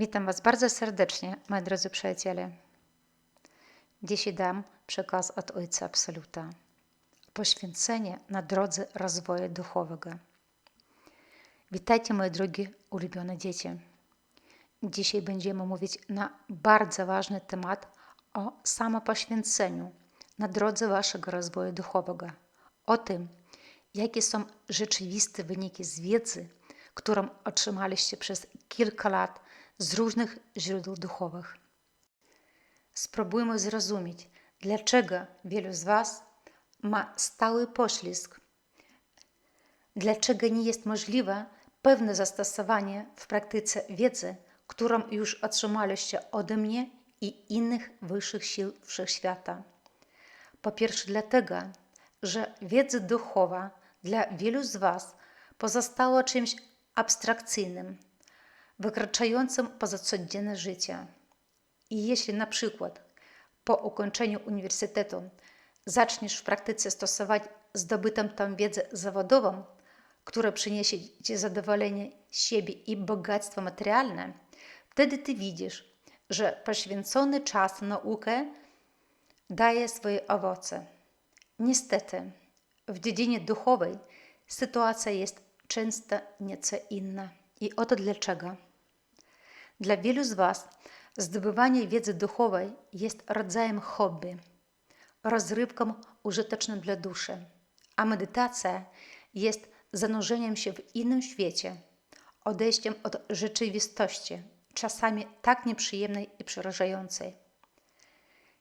Witam Was bardzo serdecznie, moi drodzy przyjaciele. Dzisiaj dam przekaz od Ojca Absoluta. Poświęcenie na drodze rozwoju duchowego. Witajcie, moje drogie, ulubione dzieci. Dzisiaj będziemy mówić na bardzo ważny temat o samopoświęceniu na drodze Waszego rozwoju duchowego. O tym, jakie są rzeczywiste wyniki z wiedzy, którą otrzymaliście przez kilka lat z różnych źródeł duchowych. Spróbujmy zrozumieć, dlaczego wielu z Was ma stały poślizg, dlaczego nie jest możliwe pewne zastosowanie w praktyce wiedzy, którą już otrzymaliście ode mnie i innych wyższych sił wszechświata. Po pierwsze, dlatego, że wiedza duchowa dla wielu z Was pozostała czymś abstrakcyjnym, wykraczającym poza codzienne życie. I jeśli na przykład po ukończeniu uniwersytetu zaczniesz w praktyce stosować zdobytą tam wiedzę zawodową, która przyniesie Ci zadowolenie siebie i bogactwo materialne, wtedy Ty widzisz, że poświęcony czas na naukę daje swoje owoce. Niestety, w dziedzinie duchowej sytuacja jest często nieco inna. I oto dlaczego. Dla wielu z Was zdobywanie wiedzy duchowej jest rodzajem hobby, rozrywką użyteczną dla duszy, a medytacja jest zanurzeniem się w innym świecie, odejściem od rzeczywistości, czasami tak nieprzyjemnej i przerażającej.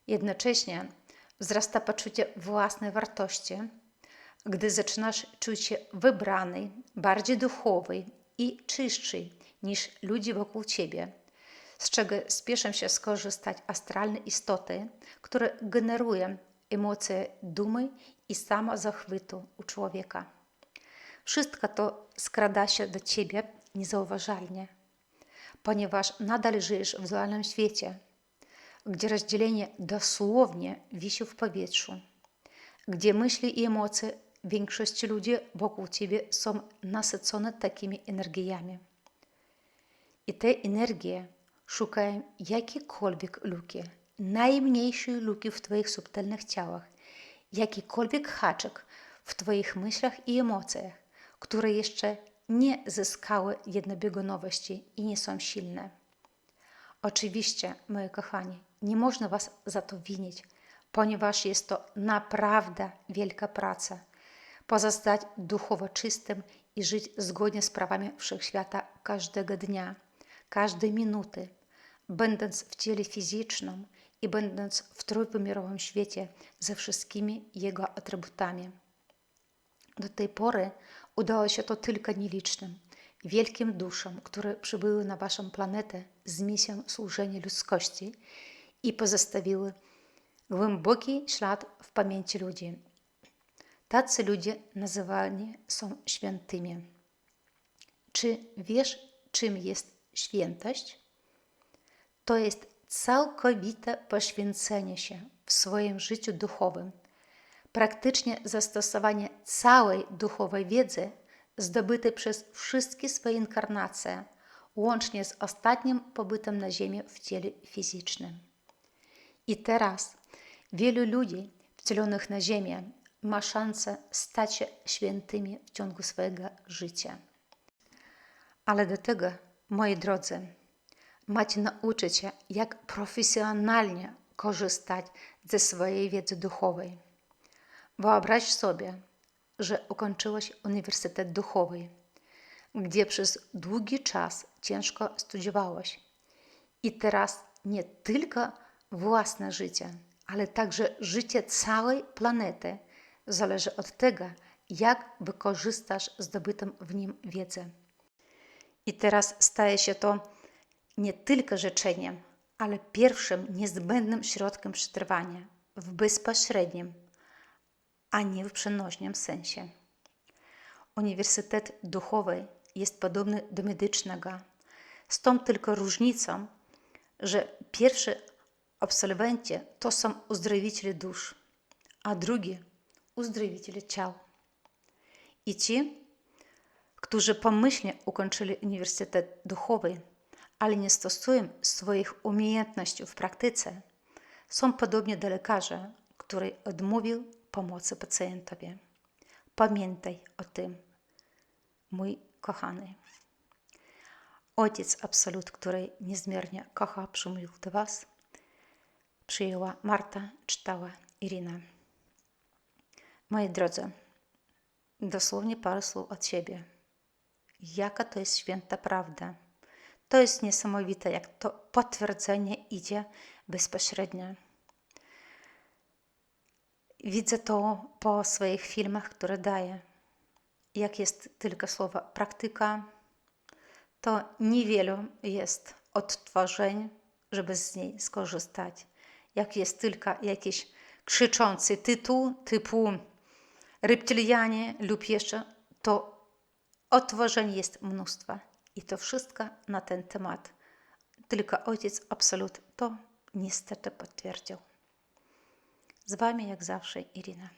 Jednocześnie wzrasta poczucie własnej wartości, gdy zaczynasz czuć się wybranej, bardziej duchowej i czystszej niż ludzie wokół ciebie, z czego spieszą się skorzystać astralne istoty, które generują emocje dumy i samozachwytu u człowieka. Wszystko to skrada się do ciebie niezauważalnie, ponieważ nadal żyjesz w dualnym świecie, gdzie rozdzielenie dosłownie wisi w powietrzu, gdzie myśli i emocje większości ludzi wokół ciebie są nasycone takimi energiami. I te energie szukają jakiejkolwiek luki, najmniejszej luki w Twoich subtelnych ciałach, jakikolwiek haczyk w Twoich myślach i emocjach, które jeszcze nie zyskały jednobiegunowości i nie są silne. Oczywiście, moi kochani, nie można Was za to winić, ponieważ jest to naprawdę wielka praca. Pozostać duchowo czystym i żyć zgodnie z prawami wszechświata każdego dnia, każdej minuty, będąc w ciele fizycznym i będąc w trójwymiarowym świecie ze wszystkimi jego atrybutami. Do tej pory udało się to tylko nielicznym, wielkim duszom, które przybyły na Waszą planetę z misją służenia ludzkości i pozostawiły głęboki ślad w pamięci ludzi. Tacy ludzie nazywani są świętymi. Czy wiesz, czym jest świętość? To jest całkowite poświęcenie się w swoim życiu duchowym, praktycznie zastosowanie całej duchowej wiedzy zdobytej przez wszystkie swoje inkarnacje, łącznie z ostatnim pobytem na Ziemi w ciele fizycznym. I teraz wielu ludzi wcielonych na Ziemię ma szansę stać się świętymi w ciągu swojego życia. Ale do tego, moi drodzy, macie nauczyć się, jak profesjonalnie korzystać ze swojej wiedzy duchowej. Wyobraź sobie, że ukończyłeś Uniwersytet Duchowy, gdzie przez długi czas ciężko studiowałeś. I teraz nie tylko własne życie, ale także życie całej planety zależy od tego, jak wykorzystasz zdobytą w nim wiedzę. I teraz staje się to nie tylko życzeniem, ale pierwszym niezbędnym środkiem przetrwania w bezpośrednim, a nie w przenośnym sensie. Uniwersytet duchowy jest podobny do medycznego, z tą tylko różnicą, że pierwszy absolwenci to są uzdrowiciele dusz, a drugi uzdrowiciele ciał. I ci, którzy pomyślnie ukończyli Uniwersytet Duchowy, ale nie stosują swoich umiejętności w praktyce, są podobnie do lekarza, który odmówił pomocy pacjentowi. Pamiętaj o tym, mój kochany. Ojciec Absolut, który niezmiernie kocha, przymówił do Was. Przyjęła Marta, czytała Irina. Moi drodzy, dosłownie parę słów od siebie. Jaka to jest święta prawda. To jest niesamowite, jak to potwierdzenie idzie bezpośrednio. Widzę to po swoich filmach, które daję. Jak jest tylko słowo praktyka, to niewielu jest odtworzeń, żeby z niej skorzystać. Jak jest tylko jakiś krzyczący tytuł typu reptilianie lub jeszcze, to odtworzeń jest mnóstwo. I to wszystko na ten temat. Tylko ojciec Absolut to niestety potwierdził. Z Wami jak zawsze Irina.